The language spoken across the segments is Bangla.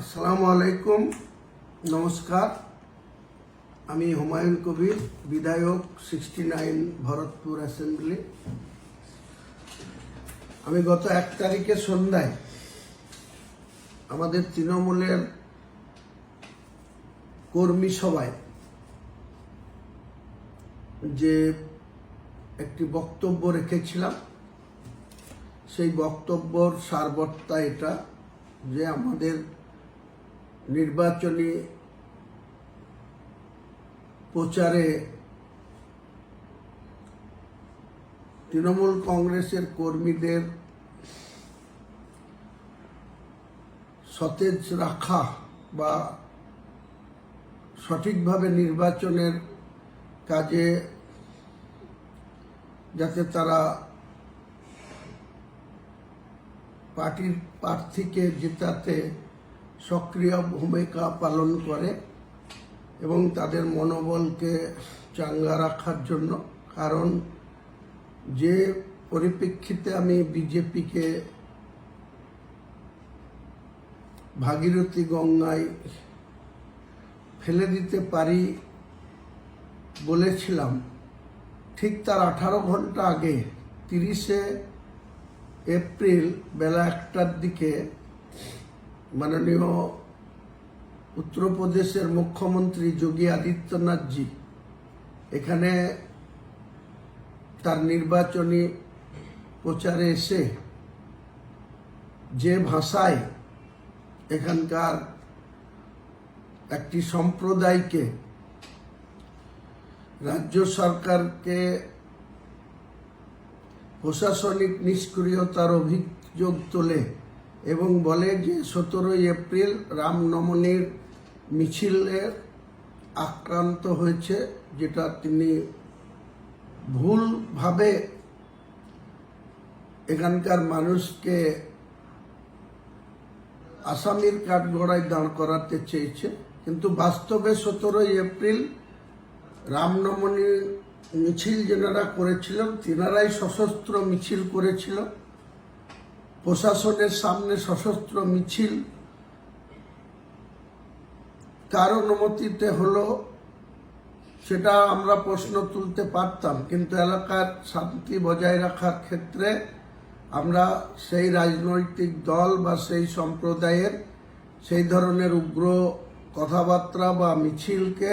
আসসালামু আলাইকুম। নমস্কার। আমি হুমায়ুন কবির, বিধায়ক সিক্সটি নাইন ভরতপুর অ্যাসেম্বলি আমি গত এক তারিখে সন্ধ্যায় আমাদের তৃণমূলের কর্মী সভায় যে একটি বক্তব্য রেখেছিলাম, সেই বক্তব্যর সারবত্তা এটা যে আমাদের নির্বাচনী প্রচারে তৃণমূল কংগ্রেসের কর্মীদের সতেজ রাখা বা সঠিকভাবে নির্বাচনের কাজে যাতে তারা পার্টির প্রার্থীকে জেতাতে সক্রিয় ভূমিকা পালন করে এবং তাদের মনোবলকে চাঙ্গা রাখার জন্য। কারণ যে পরিপ্রেক্ষিতে আমি বিজেপিকে ভাগীরথী গঙ্গায় ফেলে দিতে পারি বলেছিলাম, ঠিক তার আঠারো ঘণ্টা আগে, তিরিশে এপ্রিল বেলা একটার দিকে মাননীয় উত্তরপ্রদেশের মুখ্যমন্ত্রী যোগী আদিত্যনাথজি এখানে তার নির্বাচনী প্রচারে এসে যে ভাষায় এখানকার একটি সম্প্রদায়কে, রাজ্য সরকারকে প্রশাসনিক নিষ্ক্রিয়তার অভিযোগ তোলে এবং বলে যে সতেরোই এপ্রিল রামনবমীর মিছিলের আক্রান্ত হয়েছে, যেটা তিনি ভুলভাবে এখানকার মানুষকে আসামির কাঠগড়ায় দাঁড় করাতে চেয়েছে। কিন্তু বাস্তবে সতেরোই এপ্রিল রামনবমী মিছিল যেনারা করেছিলেন, তেনারাই সশস্ত্র মিছিল করেছিল। প্রশাসনের সামনে সশস্ত্র মিছিল। কার অনুমতিতে হলো, সেটা আমরা প্রশ্ন তুলতে পারতাম, কিন্তু এলাকার শান্তি বজায় রাখার ক্ষেত্রে আমরা সেই রাজনৈতিক দল বা সেই সম্প্রদায়ের সেই ধরনের উগ্র কথাবার্তা বা মিছিলকে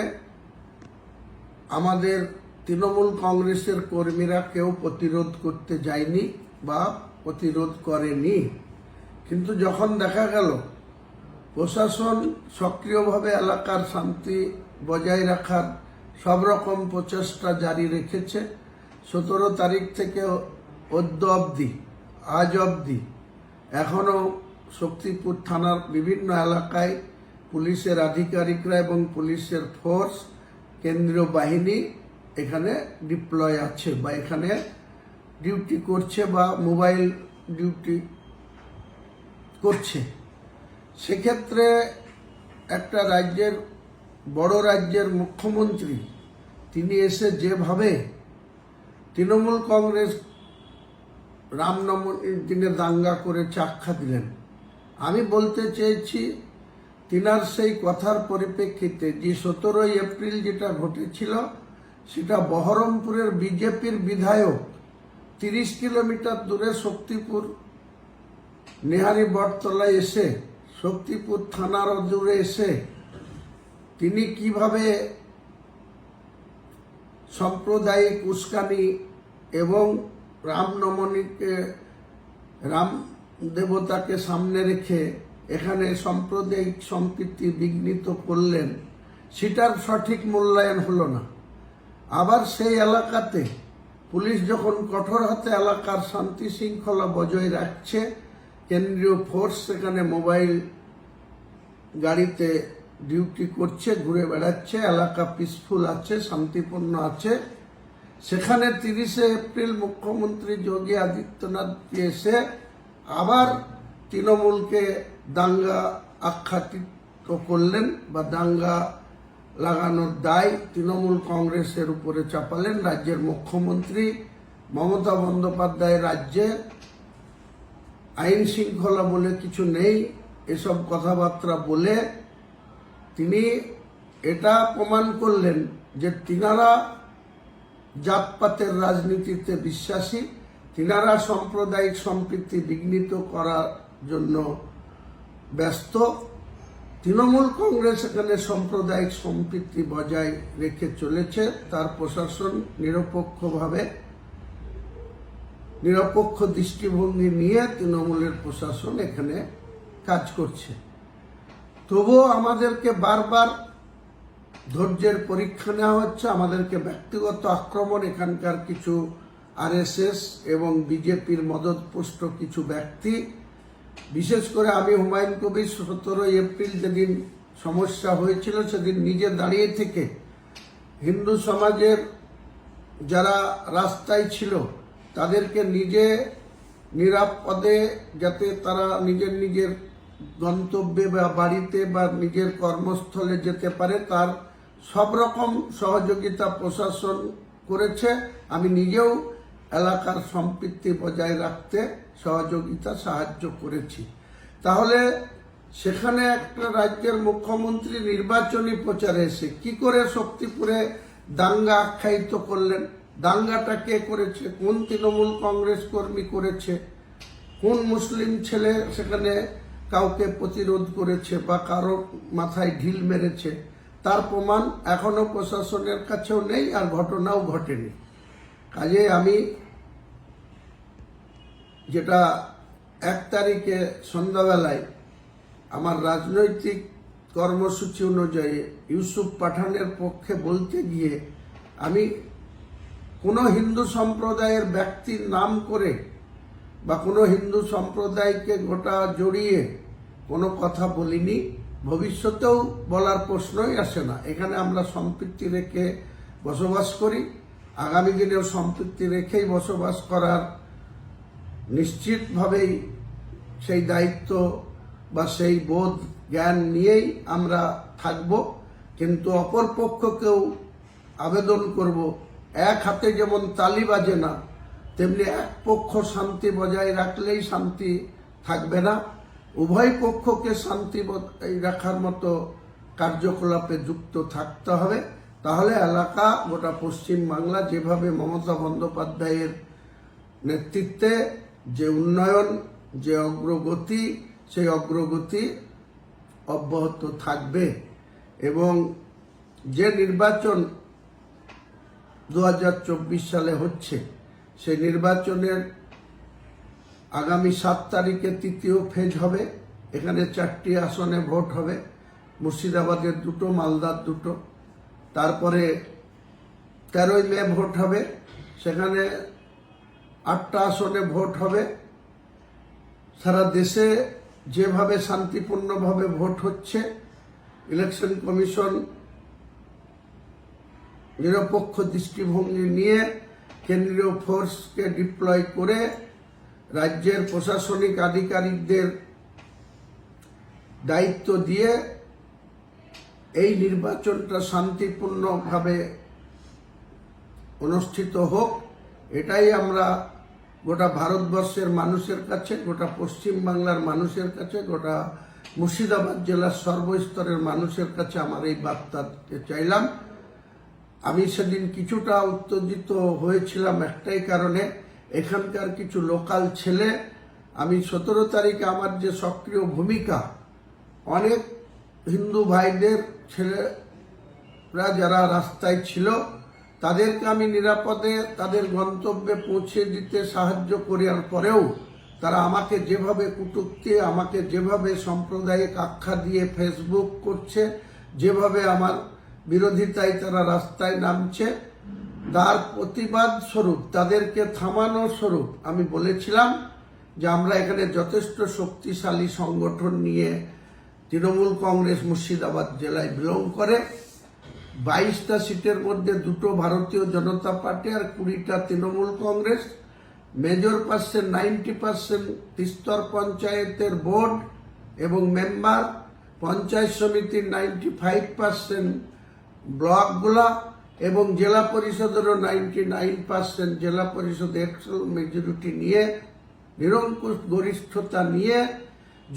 আমাদের তৃণমূল কংগ্রেসের কর্মীরা কেউ প্রতিরোধ করতে যায়নি বা প্রতিরোধ করেনি। কিন্তু যখন দেখা গেল, প্রশাসন সক্রিয়ভাবে এলাকার শান্তি বজায় রাখার সব রকম প্রচেষ্টা জারি রেখেছে, সতেরো তারিখ থেকে অদ্য অবধি, আজ অবধি, এখনও শক্তিপুর থানার বিভিন্ন এলাকায় পুলিশের আধিকারিকরা এবং পুলিশের ফোর্স, কেন্দ্রীয় বাহিনী এখানে ডিপ্লয় আছে বা এখানে ডিউটি করছে বা মোবাইল ডিউটি করছে। সেক্ষেত্রে একটা রাজ্যের, বড় রাজ্যের মুখ্যমন্ত্রী, তিনি এসে যেভাবে তৃণমূল কংগ্রেস রামনবমীর দিনে দাঙ্গা করে চাক্ষা দিলেন। আমি বলতে চেয়েছি, তিনার সেই কথার পরিপ্রেক্ষিতে যে সতেরোই এপ্রিল যেটা ঘটেছিল, সেটা বহরমপুরের বিজেপির বিধায়ক তিরিশ কিলোমিটার দূরে শক্তিপুর। নেহারি বটতলায় এসে, শক্তিপুর থানার দূরে এসে তিনি কীভাবে সাম্প্রদায়িক উস্কানি এবং রামনবমীকে রাম দেবতাকে সামনে রেখে এখানে সাম্প্রদায়িক সম্প্রীতি বিঘ্নিত করলেন, সেটার সঠিক মূল্যায়ন হলো না। আবার সেই এলাকাতে পুলিশ যখন কঠোর হাতে এলাকার শান্তি শৃঙ্খলা বজায় রাখছে, কেন্দ্রীয় ফোর্স সেখানে মোবাইল গাড়িতে ডিউটি করছে, ঘুরে বেড়াচ্ছে, এলাকা পিসফুল আছে, শান্তিপূর্ণ আছে। সেখানে তিরিশে এপ্রিল মুখ্যমন্ত্রী যোগী আদিত্যনাথ এসে আবার তৃণমূলকে দাঙ্গা আখ্যাতিত করলেন বা দাঙ্গা লাগানোর দায় তৃণমূল কংগ্রেসের উপরে চাপালেন রাজ্যের মুখ্যমন্ত্রী মমতা বন্দ্যোপাধ্যায় রাজ্যে। আইন শৃঙ্খলা বলে কিছু নেই, এসব কথাবার্তা বলে তিনি এটা প্রমাণ করলেন যে তিনারা জাতপাতের রাজনীতিতে বিশ্বাসী, তিনারা সাম্প্রদায়িক সম্প্রীতি বিঘ্নিত করার জন্য ব্যস্ত। তৃণমূল কংগ্রেস এখানে সাম্প্রদায়িক সম্প্রীতি বজায় রেখে চলেছে। তার প্রশাসন নিরপেক্ষভাবে, নিরপেক্ষ দৃষ্টিভঙ্গি নিয়ে তৃণমূলের প্রশাসন এখানে কাজ করছে। তবুও আমাদেরকে বারবার ধৈর্যের পরীক্ষা নেওয়া হচ্ছে। আমাদেরকে ব্যক্তিগত আক্রমণ, এখানকার কিছু আরএসএস এবং বিজেপির মদতপুষ্ট কিছু ব্যক্তি বিশেষ করে আমি হুমায়ুন কবির সতেরোই এপ্রিল যেদিন সমস্যা হয়েছিল, সেদিন নিজে দাঁড়িয়ে থেকে হিন্দু সমাজের যারা রাস্তায় ছিল, তাদেরকে নিজে নিরাপদে যাতে তারা নিজের নিজের গন্তব্যে বা বাড়িতে বা নিজের কর্মস্থলে যেতে পারে, তার সব রকম সহযোগিতা প্রশাসন করেছে। আমি নিজেও এলাকার সম্পৃক্তি বজায় রাখতে সহযোগিতা সাহায্য করেছি। তাহলে সেখানে একটা রাজ্যের মুখ্যমন্ত্রী নির্বাচনী প্রচারে এসে কি করে শক্তিপুরে দাঙ্গা আখ্যায়িত করলেন? দাঙ্গাটা কে করেছে? কোন তৃণমূল কংগ্রেস কর্মী করেছে? কোন মুসলিম ছেলে সেখানে কাউকে প্রতিরোধ করেছে বা কারও মাথায় ঢিল মেরেছে? তার প্রমাণ এখনও প্রশাসনের কাছেও নেই আর ঘটনাও ঘটেনি। কাজে আমি যেটা এক তারিখে সন্ধ্যাবেলায় আমার রাজনৈতিক কর্মসূচি অনুযায়ী ইউসুফ পাঠানের পক্ষে বলতে গিয়ে আমি কোনো হিন্দু সম্প্রদায়ের ব্যক্তির নাম করে বা কোনো হিন্দু সম্প্রদায়কে গোটা জড়িয়ে কোনো কথা বলিনি। ভবিষ্যতেও বলার প্রশ্নই আসে না। এখানে আমরা সম্পৃক্তি রেখে বসবাস করি। আগামী দিনেও সম্পৃক্তি রেখেই বসবাস করার নিশ্চিতভাবেই সেই দায়িত্ব বা সেই বোধ জ্ঞান নিয়েই আমরা থাকব, কিন্তু অপর পক্ষকেও আবেদন করব, এক হাতে যেমন তালি বাজে না, তেমনি এক পক্ষ শান্তি বজায় রাখলেই শান্তি থাকবে না। উভয় পক্ষকে শান্তি রাখার মতো কার্যকলাপে যুক্ত থাকতে হবে। তাহলে এলাকা, গোটা পশ্চিম বাংলা যেভাবে মমতা বন্দ্যোপাধ্যায়ের নেতৃত্বে যে উন্নয়ন, যে অগ্রগতি, সেই অগ্রগতি অব্যাহত থাকবে এবং যে নির্বাচন দু হাজার চব্বিশ সালে হচ্ছে, সেই নির্বাচনের আগামী সাত তারিখে তৃতীয় ফেজ হবে। এখানে চারটি আসনে ভোট হবে। মুর্শিদাবাদের দুটো, মালদার দুটো। তারপরে তেরোই মে ভোট হবে। সেখানে আটটা আসনে ভোট হবে। সারা দেশে যেভাবে শান্তিপূর্ণভাবে ভোট হচ্ছে, ইলেকশন কমিশন নিরপেক্ষ দৃষ্টিভঙ্গি নিয়ে কেন্দ্রীয় ফোর্সকে ডিপ্লয় করে রাজ্যের প্রশাসনিক আধিকারিকদের দায়িত্ব দিয়ে এই নির্বাচনটা শান্তিপূর্ণভাবে অনুষ্ঠিত হোক, এটাই আমরা গোটা ভারতবর্ষের মানুষের কাছে, গোটা পশ্চিম বাংলার মানুষের কাছে, গোটা মুর্শিদাবাদ জেলার সর্বস্তরের মানুষের কাছে আমার এই বার্তা চাইলাম। আমি সেদিন কিছুটা উত্তেজিত হয়েছিলাম একটাই কারণে, এখানকার কিছু লোকাল ছেলে, আমি সতেরো তারিখে আমার যে সক্রিয় ভূমিকা, অনেক হিন্দু ভাইদের ছেলেরা যারা রাস্তায় ছিল তাদেরকে আমি নিরাপদে তাদের গন্তব্যে পৌঁছে দিতে সাহায্য করার পরেও তারা আমাকে যেভাবে কুটুক্তি, আমাকে যেভাবে সাম্প্রদায়িক আখ্যা দিয়ে ফেসবুক করছে, যেভাবে আমার বিরোধিতায় তারা রাস্তায় নামছে, তার প্রতিবাদ স্বরূপ, তাদেরকে থামানো স্বরূপ আমি বলেছিলাম যে আমরা এখানে যথেষ্ট শক্তিশালী সংগঠন নিয়ে তৃণমূল কংগ্রেস মুর্শিদাবাদ জেলায় বিলং করে। বাইশটা সিটের মধ্যে দুটো ভারতীয় জনতা পার্টি আর কুড়িটা Trinamool Congress. Major percent, ninety percent তিস্তর পঞ্চায়েতের বোর্ড এবং মেম্বার। পঞ্চায়েত সমিতির নাইনটি ফাইভ পার্সেন্ট ব্লকগুলা এবং জেলা পরিষদেরও নাইনটি নাইন পার্সেন্ট জেলা পরিষদ একশো মেজরিটি নিয়ে, নিরঙ্কুশ গরিষ্ঠতা নিয়ে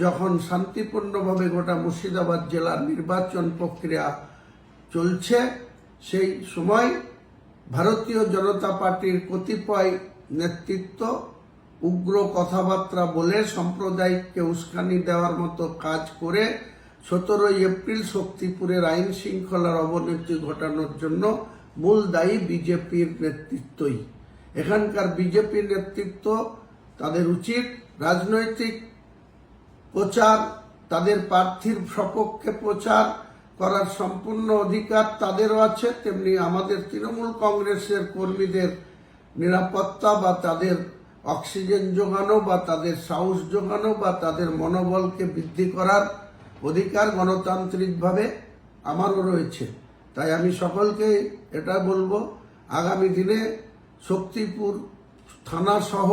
যখন শান্তিপূর্ণভাবে গোটা মুর্শিদাবাদ জেলার নির্বাচন প্রক্রিয়া চলছে, সেই সময় ভারতীয় জনতা পার্টির কতিপয় নেতৃত্ব উগ্র কথাবার্তা বলে সাম্প্রদায়িককে উস্কানি দেওয়ার মতো কাজ করে সতেরোই এপ্রিল শক্তিপুরের আইন শৃঙ্খলার অবনতি ঘটানোর জন্য মূল দায়ী বিজেপির নেতৃত্বই। এখানকার বিজেপির নেতৃত্ব তাদের উচিত রাজনৈতিক প্রচার, তাদের প্রার্থীর সপক্ষে প্রচার করার সম্পূর্ণ অধিকার তাদেরও আছে, তেমনি আমাদের তৃণমূল কংগ্রেসের কর্মীদের নিরাপত্তা বা তাদের অক্সিজেন যোগানো বা তাদের সাহস যোগানো বা তাদের মনোবলকে বৃদ্ধি করার অধিকার গণতান্ত্রিকভাবে আমারও রয়েছে। তাই আমি সকলকে এটা বলব, আগামী দিনে শক্তিপুর থানা সহ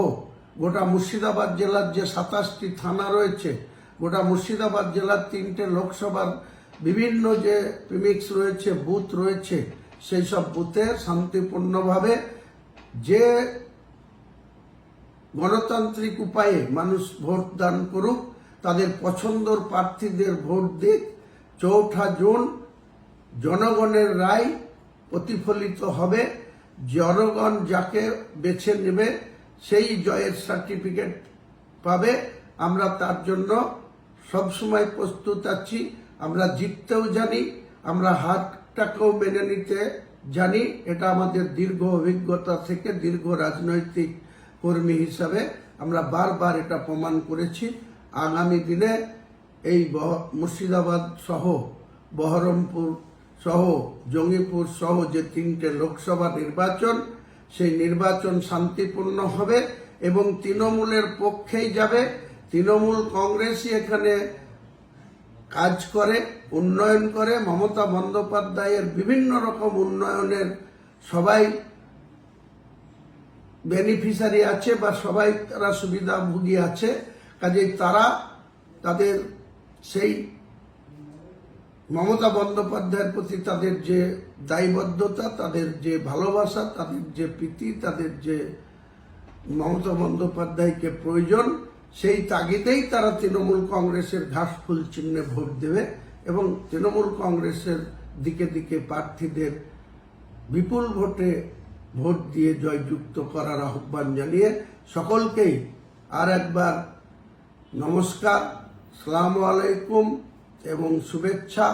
গোটা মুর্শিদাবাদ জেলার যে সাতাশটি থানা রয়েছে, গোটা মুর্শিদাবাদ জেলার তিনটে লোকসভার বিভিন্ন যে প্রিমিক্স রয়েছে বুথ রয়েছে, সেই সব বুথে শান্তিপূর্ণভাবে যে গণতান্ত্রিক উপায়ে মানুষ ভোট দান করুক, তাদের পছন্দর প্রার্থীদের ভোট দিক, চৌঠা জুন জনগণের রায় প্রতিফলিত হবে। জনগণ যাকে বেছে নেবে, সেই জয়ের সার্টিফিকেট পাবে। আমরা তার জন্য সবসময় প্রস্তুত আছি। আমরা জিততেও জানি, আমরা হাতটাকেও মেনে নিতে জানি। এটা আমাদের দীর্ঘ অভিজ্ঞতা থেকে দীর্ঘ রাজনৈতিক কর্মী হিসাবে আমরা বারবার এটা প্রমাণ করেছি। আগামী দিনে এই মুর্শিদাবাদ সহ, বহরমপুর সহ, জঙ্গিপুর সহ যে তিনটে লোকসভা নির্বাচন, সেই নির্বাচন শান্তিপূর্ণ হবে এবং তৃণমূলের পক্ষেই যাবে। তৃণমূল কংগ্রেসই এখানে কাজ করে, উন্নয়ন করে, মমতা বন্দ্যোপাধ্যায়ের বিভিন্ন রকম উন্নয়নের সবাই বেনিফিশিয়ারি আছে বা সবাই তারা সুবিধাভোগী আছে। কাজেই তারা তাদের সেই মমতা বন্দ্যোপাধ্যায়ের প্রতি তাদের যে দায়বদ্ধতা, তাদের যে ভালোবাসা, তাদের যে প্রীতি, তাদের যে মমতা বন্দ্যোপাধ্যায়কে প্রয়োজন সেই তাগিদেই তারা তৃণমূল কংগ্রেসের ঘাস ফুল চিহ্নে ভোট দেবে এবং তৃণমূল কংগ্রেসের দিকে দিকে প্রার্থীদের বিপুল ভোটে ভোট দিয়ে জয়যুক্ত করার আহ্বান জানিয়ে সকলকেই আর একবার নমস্কার সালাম আলাইকুম এবং শুভেচ্ছা,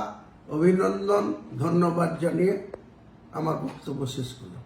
অভিনন্দন, ধন্যবাদ জানিয়ে আমার বক্তব্য শেষ করলাম।